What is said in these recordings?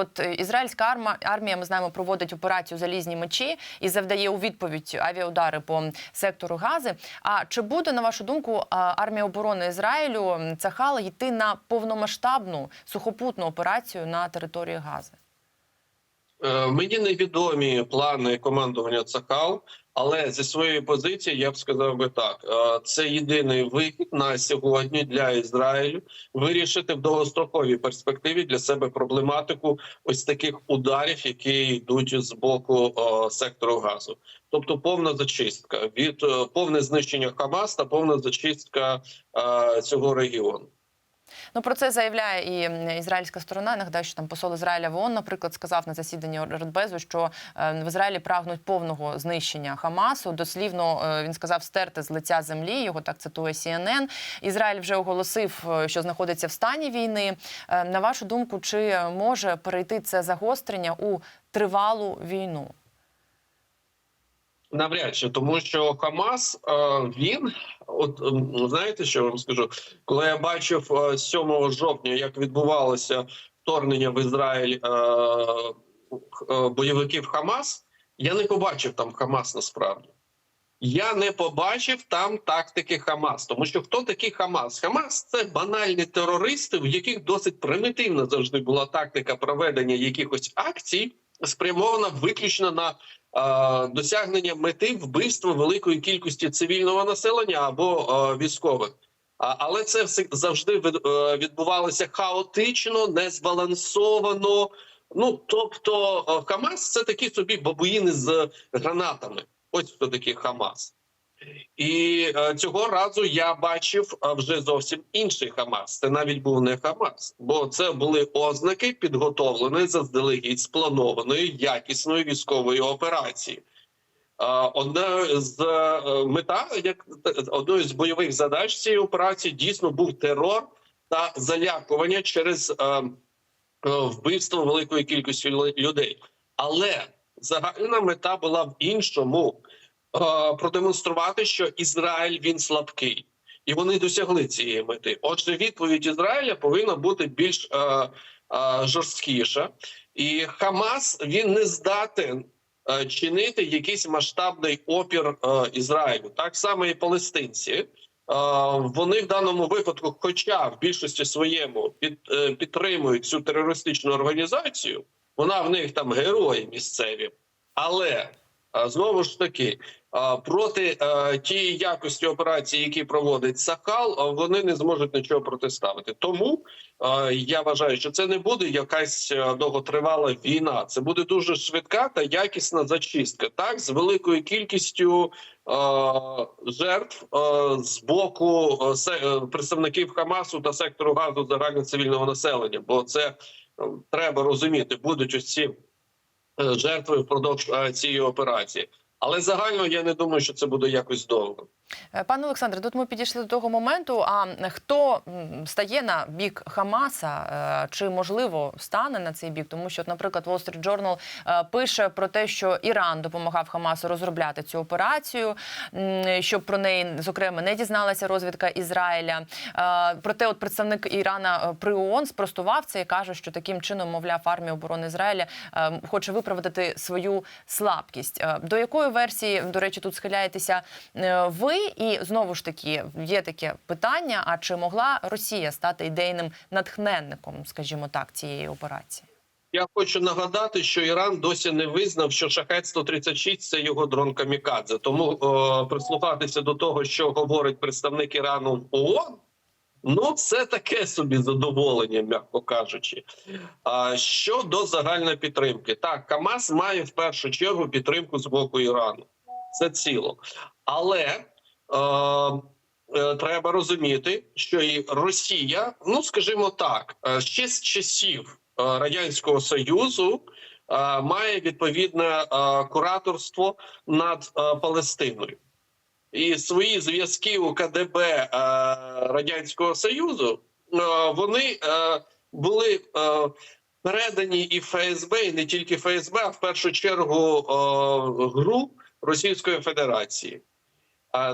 от е, ізраїльська арма, армія, ми знаємо, проводить операцію Залізні мечі і завдає у відповідь авіаудари по сектору Гази. А чи буде, на вашу думку, армія оборони Ізраїлю м, Цахал йти на повномасштабну сухопутну операцію на території Гази? Е, Мені невідомі плани командування Цахал, але зі своєї позиції я б сказав би так: Е, це єдиний вихід на сьогодні для Ізраїлю вирішити в довгостроковій перспективі для себе проблематику ось таких ударів, які йдуть з боку е, сектору газу, тобто повна зачистка від е, повне знищення Хамас та повна зачистка цього регіону. Ну про це заявляє і ізраїльська сторона. Нагадаю, що там посол Ізраїля в ООН, наприклад, сказав на засіданні Радбезу, що е, в Ізраїлі прагнуть повного знищення Хамасу. Дослівно е, він сказав стерти з лиця землі. Його так цитує CNN. Ізраїль вже оголосив, е, що знаходиться в стані війни. На вашу думку, чи може перейти це загострення у тривалу війну? Навряд чи тому, що Хамас е, він, от ем, знаєте, що я вам скажу, коли я бачив е, 7 жовтня, як відбувалося вторгнення в Ізраїль е, е, бойовиків Хамас, я не побачив там Хамас насправді. Я не побачив там тактики Хамас, тому що хто такий Хамас? Хамас це банальні терористи, в яких досить примітивна завжди була тактика проведення якихось акцій, спрямована виключно на е, досягнення мети вбивства великої кількості цивільного населення або е, військових. Але це все завжди е, відбувалося хаотично, незбалансовано. Ну тобто, е, Хамас це такі собі бабуїни з гранатами. Ось хто такий Хамас. І е, цього разу я бачив е, вже зовсім інший Хамас. Це навіть був не Хамас, бо це були ознаки підготовленої заздалегідь спланованої якісної військової операції. Е, Одна з мета, як одною з бойових задач цієї операції, дійсно був терор та залякування через вбивство великої кількості людей. Але загальна мета була в іншому продемонструвати, що Ізраїль він слабкий, і вони досягли цієї мети. Отже, відповідь Ізраїля повинна бути більш е, е, жорсткіша, і Хамас він не здатен е, чинити якийсь масштабний опір е, Ізраїлю. Так само і палестинці. Е, Вони в даному випадку, хоча в більшості своєму під, е, підтримують цю терористичну організацію, вона в них там герої місцеві, але знову ж таки проти тієї якості операції, які проводить Сахал, вони не зможуть нічого протиставити. Тому я вважаю, що це не буде якась довготривала війна. Це буде дуже швидка та якісна зачистка, так з великою кількістю жертв з боку е, представників Хамасу та сектору газу загальноцивільного населення. Бо це е, треба розуміти, будуть е, жертви впродовж е, цієї операції. Але загально я не думаю, що це буде якось довго. Е, Пане Олександре, тут ми підійшли до того моменту. А хто стає на бік Хамаса, е, чи можливо стане на цей бік? Тому що, наприклад, Wall Street Journal е, пише про те, що Іран допомагав Хамасу розробляти цю операцію, щоб про неї зокрема не дізналася розвідка Ізраїля. Проте, от представник Ірана при ООН спростував це і каже, що таким чином, мовляв, армія оборони Ізраїля хоче виправдати свою слабкість. До якої версії, до речі, тут схиляєтеся е, І знову ж таки є таке питання: а чи могла Росія стати ідейним натхненником, скажімо так, цієї операції? Я хочу нагадати, що Іран досі не визнав, що шахет 136 це його дрон камікадзе. Тому е, прислухатися до того, що говорить представник Ірану в ООН, ну це таке собі задоволення, м'яко кажучи. А щодо загальної підтримки, так Хамас має в першу чергу підтримку з боку Ірану. Це ціло, але треба розуміти, що і Росія, ну скажімо так, е, ще з часів е, радянського союзу. е, Має відповідне е, кураторство над е, Палестиною і свої зв'язки у КДБ е, радянського союзу. е, Вони е, були е, передані і ФСБ, і не тільки ФСБ, а в першу чергу е, ГРУ Російської Федерації.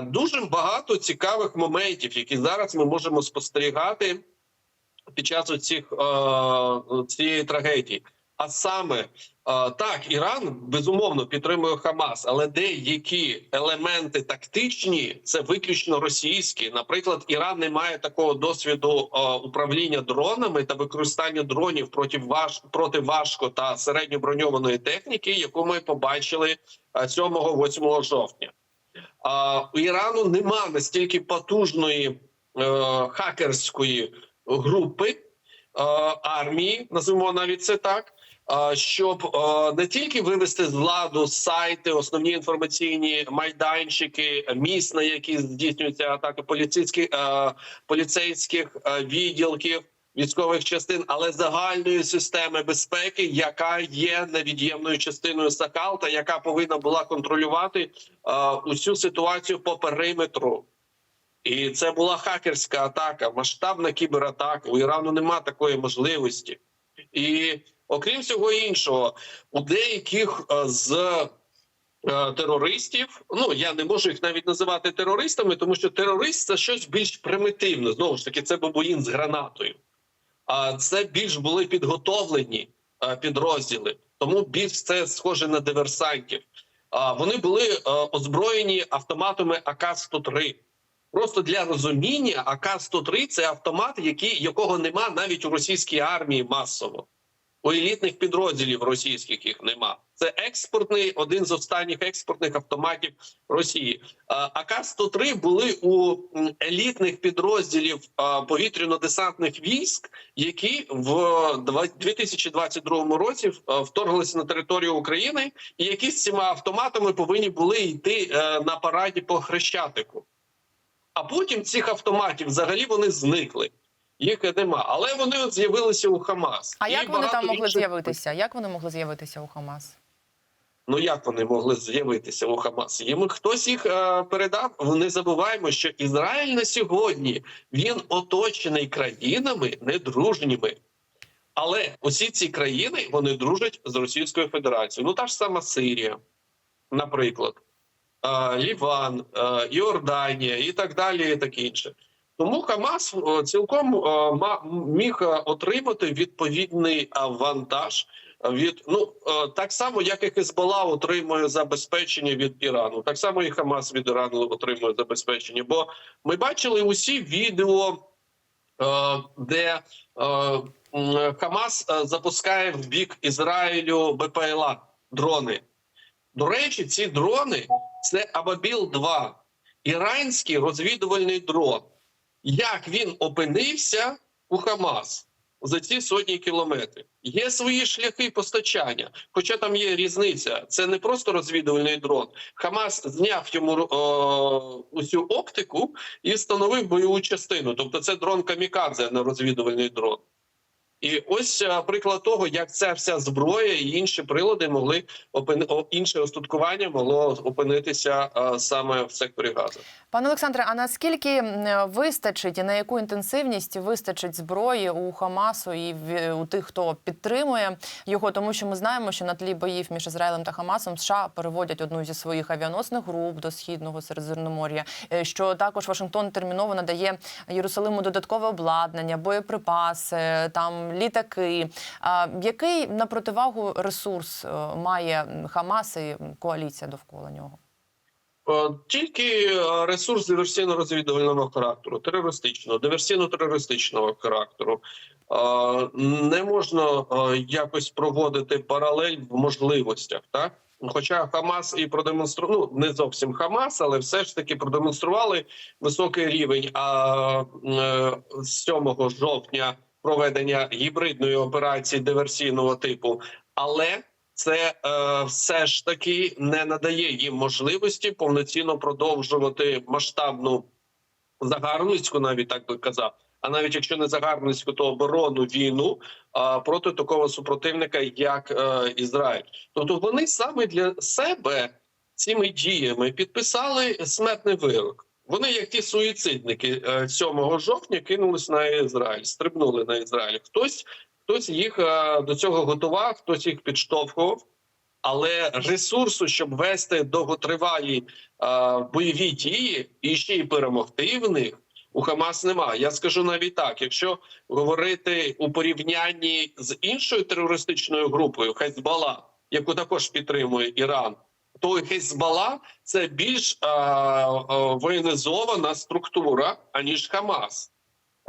Дуже багато цікавих моментів, які зараз ми можемо спостерігати під час оцих, цієї трагедії. А саме так, Іран безумовно підтримує Хамас, але деякі елементи тактичні це виключно російські. Наприклад, Іран не має такого досвіду управління дронами та використання дронів проти важ проти важко та середньоброньованої техніки, яку ми побачили е, 7-8 жовтня. У Ірану нема настільки потужної е, хакерської групи е, армії, називаємо навіть це так. е, Щоб не тільки вивести з ладу сайти, основні інформаційні майданчики, міст, на які здійснюються атаки поліцейських поліцейських відділків військових частин, але загальної системи безпеки, яка є невід'ємною частиною Сакал, та яка повинна була контролювати е, усю ситуацію по периметру. І це була хакерська атака, масштабна кібератака. У Ірану нема такої можливості. І окрім всього іншого, у деяких з терористів, ну я не можу їх навіть називати терористами, тому що терорист це щось більш примітивне. Знову ж таки, це бабуїн з гранатою. А це більш були підготовлені підрозділи, тому більш це схоже на диверсантів. Вони були озброєні автоматами АК-103. Просто для розуміння, АК-103 – це автомат, який, якого нема навіть у російській армії масово. У елітних підрозділів російських їх нема. Це експортний, один з останніх експортних автоматів Росії. А, АК-103 були у елітних підрозділів повітряно-десантних військ, які в два- 2022 році вторглися на територію України, і які з цими автоматами повинні були йти е, на параді по хрещатику. А потім цих автоматів взагалі вони зникли. Їх нема, але вони от з'явилися у Хамас. А І як вони там могли інших- з'явитися? Як вони могли з'явитися у Хамас? Ну як вони могли з'явитися у Хамас? Їм хтось їх е, передав. Не забуваємо, що Ізраїль на сьогодні він оточений країнами недружніми. Але усі ці країни вони дружать з Російською Федерацією. Ну та ж сама Сирія, наприклад, е, Ліван, е, Іорданія і так далі, і таке інше. Тому Хамас е, цілком е, міг е, отримати відповідний вантаж від ну так само, як і Хезбола отримує забезпечення від Ірану, так само і Хамас від Ірану отримує забезпечення. Бо ми бачили усі відео, де Хамас запускає в бік Ізраїлю БПЛА дрони. До речі, ці дрони це Абабіл 2 іранський розвідувальний дрон. Як він опинився у Хамас за ці сотні кілометрів? Є свої шляхи постачання, хоча там є різниця. Це не просто розвідувальний дрон. Хамас зняв йому о, усю оптику і встановив бойову частину. Тобто, це дрон камікадзе, а не розвідувальний дрон. І ось е, приклад того, як ця вся зброя і інші прилади могли опини... інше остаткування могло опинитися е, саме в секторі газу. Пане Олександре, а наскільки вистачить і на яку інтенсивність вистачить зброї у Хамасу і у тих, хто підтримує його? Тому що ми знаємо, що на тлі боїв між Ізраїлем та Хамасом США переводять одну зі своїх авіаносних груп до східного Середземномор'я. е, Що також Вашингтон терміново надає Єрусалиму додаткове обладнання, боєприпаси, там літаки. А який на противагу ресурс е, має Хамас і коаліція довкола нього? Е, Тільки ресурс диверсійно-розвідувального характеру, терористичного, диверсійно-терористичного характеру. Е, Не можна якось проводити паралель в можливостях, так? Хоча Хамас і продемонстрував, ну не зовсім Хамас, але все ж таки продемонстрували високий рівень. А е, з 7 жовтня проведення гібридної операції диверсійного типу, але це е, все ж таки не надає їм можливості повноцінно продовжувати масштабну загарбницьку, навіть так би казав. А навіть якщо не загарбницьку, то оборонну війну а, проти такого супротивника, як е, Ізраїль. Тобто вони саме для себе цими діями підписали смертний вирок. Вони, як ті суїцидники, е, 7 жовтня кинулись на Ізраїль, стрибнули на Ізраїль. Хтось хтось їх е, до цього готував, хтось їх підштовхував. Але ресурсу, щоб вести довготривалі е, бойові дії і ще й перемогти в них, у Хамас немає. Я скажу навіть так: якщо говорити у порівнянні з іншою терористичною групою Хезбала, яку також підтримує Іран, то Хезбала це більш е, е, воєнізована структура аніж Хамас.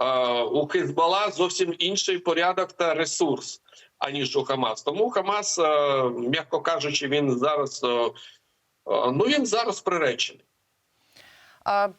Е, у Хезбала зовсім інший порядок та ресурс аніж у Хамас. Тому Хамас, е, м'яко кажучи, він зараз а, а, ну він зараз приречений.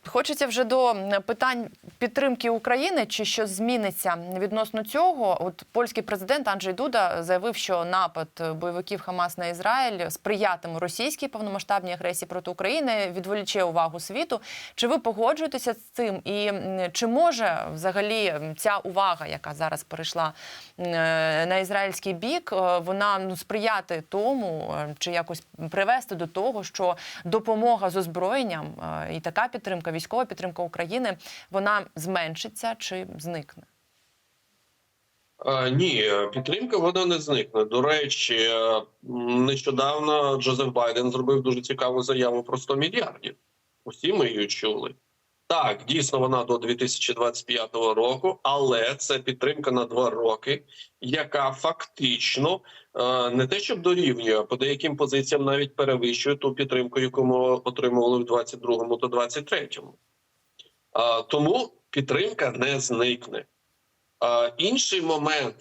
Хочеться вже до питань підтримки України, чи щось зміниться відносно цього. От польський президент Анджей Дуда заявив, що напад бойовиків Хамас на Ізраїль сприятиме російській повномасштабній агресії проти України, відволіче увагу світу. Чи ви погоджуєтеся з цим? І чи може взагалі ця увага, яка зараз перейшла е, на ізраїльський бік, е, вона ну сприяти тому, е, чи якось привести до того, що допомога з озброєнням і така підтримка, військова підтримка України, вона зменшиться чи зникне? Е, Ні, е, підтримка вона не зникне. До речі, е, нещодавно Джозеф Байден зробив дуже цікаву заяву про 100 мільярдів. Усі ми її чули. Так, дійсно, вона до 2025 року, але це підтримка на два роки, яка фактично е, не те, щоб дорівнює, а по деяким позиціям навіть перевищує ту підтримку, яку ми отримували в 22-му та 23-му. Е, Тому підтримка не зникне. Е, Інший момент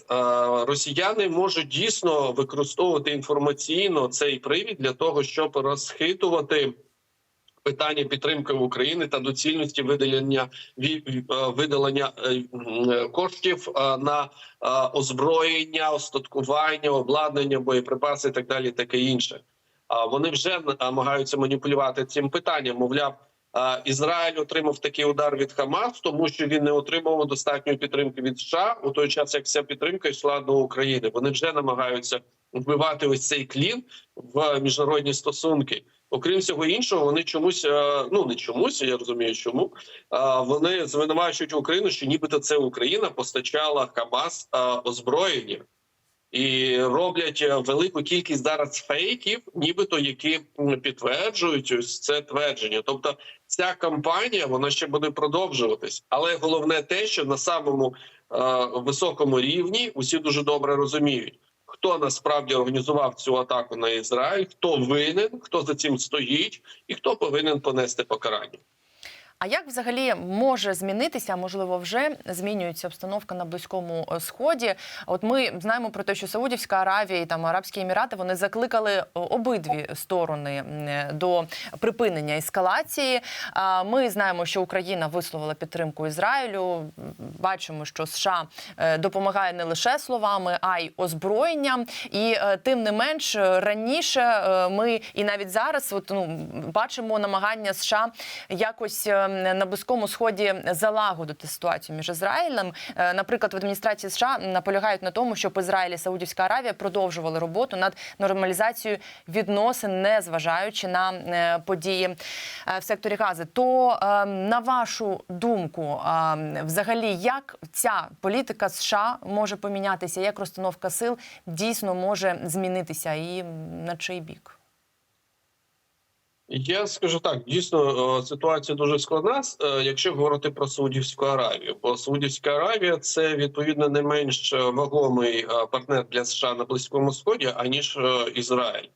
росіяни можуть дійсно використовувати інформаційно цей привід для того, щоб розхитувати питання підтримки України та доцільності виділення ві- е, виділення е, м, коштів е, на е, озброєння, остаткування, обладнання, боєприпаси і так далі, таке інше. Вони вже намагаються маніпулювати цим питанням. Мовляв, е, Ізраїль отримав такий удар від Хамас, тому що він не отримував достатньої підтримки від США у той час, як ця підтримка йшла до України. Вони вже намагаються вбивати ось цей клін в міжнародні стосунки. Окрім всього іншого, вони чомусь е, ну не чомусь, я розумію, чому вони звинувачують Україну, що нібито це Україна постачала Хамас озброєння і роблять е, велику кількість зараз фейків, нібито які підтверджують ось це твердження. Тобто, ця кампанія вона ще буде продовжуватись, але головне те, що на самому е, високому рівні усі дуже добре розуміють. Хто насправді організував цю атаку на Ізраїль? Хто винен, хто за цим стоїть, і хто повинен понести покарання? А як взагалі може змінитися, можливо, вже змінюється обстановка на близькому е, сході? От ми знаємо про те, що Саудівська Аравія і там Арабські Емірати вони закликали е, обидві сторони до припинення ескалації. Ми знаємо, що Україна висловила підтримку Ізраїлю. Бачимо, що США е, допомагає не лише словами, а й озброєнням. І е, тим не менш е, раніше е, ми і навіть зараз, от ну бачимо намагання США якось е, на близькому сході залагодити ситуацію між Ізраїлем. Е, Наприклад, в адміністрації США наполягають на тому, щоб Ізраїль і Саудівська Аравія продовжували роботу над нормалізацією відносин, не зважаючи на е, події е, в секторі Гази. То на вашу думку, взагалі, як ця політика США може помінятися, як розстановка сил дійсно може змінитися, і на чий бік? Я скажу так: дійсно е, ситуація дуже складна, е, якщо говорити про Саудівську Аравію. Бо Саудівська Аравія це відповідно не менш е, вагомий партнер для США на Близькому Сході, аніж Ізраїль.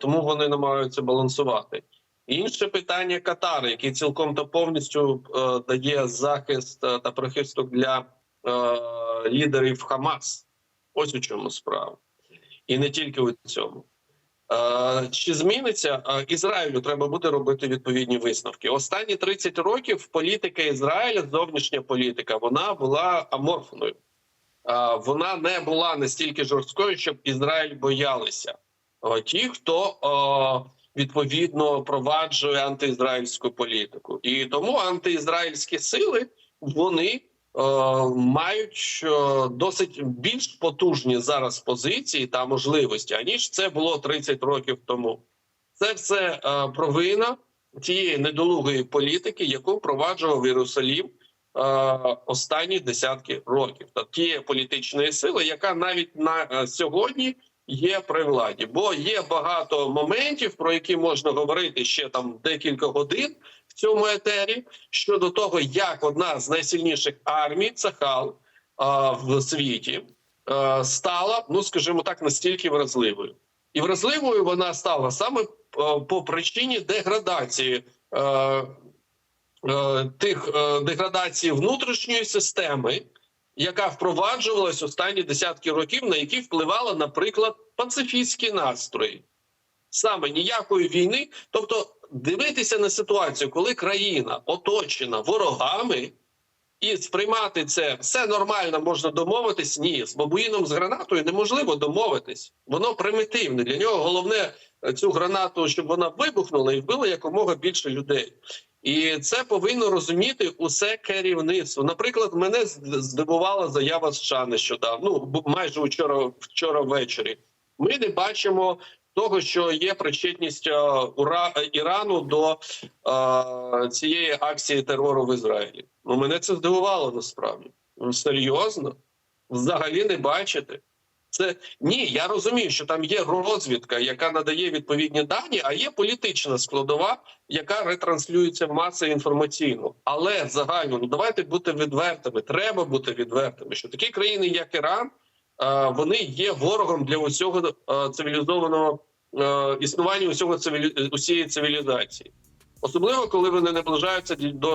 Тому вони намагаються балансувати. Інше питання Катар, який цілком та повністю дає захист та прихисток для лідерів Хамас. Ось у чому справа, і не тільки у цьому. Е, Чи зміниться Е, Ізраїлю? Треба буде робити відповідні висновки. Останні 30 років політика Ізраїля, зовнішня політика, вона була аморфною. Е, Вона не була настільки жорсткою, щоб Ізраїль боялися. Ті, хто відповідно проваджує антиізраїльську політику, і тому антиізраїльські сили вони мають е, досить більш потужні зараз позиції та можливості, аніж це було 30 років тому. Це все е, провина тієї недолугої політики, яку впроваджував Єрусалім е, останні десятки років, та тієї політичної сили, яка навіть на е, сьогодні є при владі. Бо є багато моментів, про які можна говорити ще там декілька годин в цьому етері щодо того, як одна з найсильніших армій Цахал а, в світі а, стала, ну скажімо так, настільки вразливою. І вразливою вона стала саме по причині деградації е, тих деградації внутрішньої системи, яка впроваджувалась останні десятки років, на які впливали, наприклад, пацифістські настрої. Саме ніякої війни, тобто дивитися на ситуацію, коли країна оточена ворогами, і сприймати це все нормально, можна домовитись. Ні, з бабуїном з гранатою неможливо домовитись. Воно примітивне. Для нього головне цю гранату, щоб вона вибухнула і вбила якомога більше людей. І це повинно розуміти усе керівництво. Наприклад, мене здивувала заява США нещодавно, ну майже вчора, вчора ввечері. Ми не бачимо того, що є причетність е, ура Ірану до е, цієї акції терору в Ізраїлі. Ну мене це здивувало насправді. Серйозно, взагалі не бачите. Це ні, я розумію, що там є розвідка, яка надає відповідні дані, а є політична складова, яка ретранслюється в маси інформаційно. Але загально, ну давайте бути відвертими. Треба бути відвертими, що такі країни, як Іран, е, вони є ворогом для усього е, цивілізованого е, існування усього цивілі... усієї цивілізації. Особливо коли вони наближаються до е,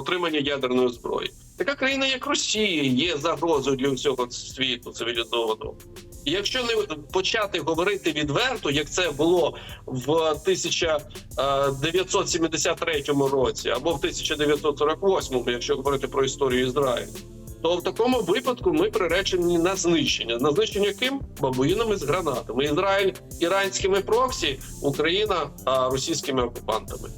отримання ядерної зброї. Така країна, як Росія, є загрозою для всього світу цивілізованого. І якщо не почати говорити відверто, як це було в 1973 році або в 1948, якщо говорити про історію Ізраїлю, то в такому випадку ми приречені на знищення. На знищення ким? Бабуїнами з гранатами. Ізраїль іранськими проксі, Україна російськими окупантами.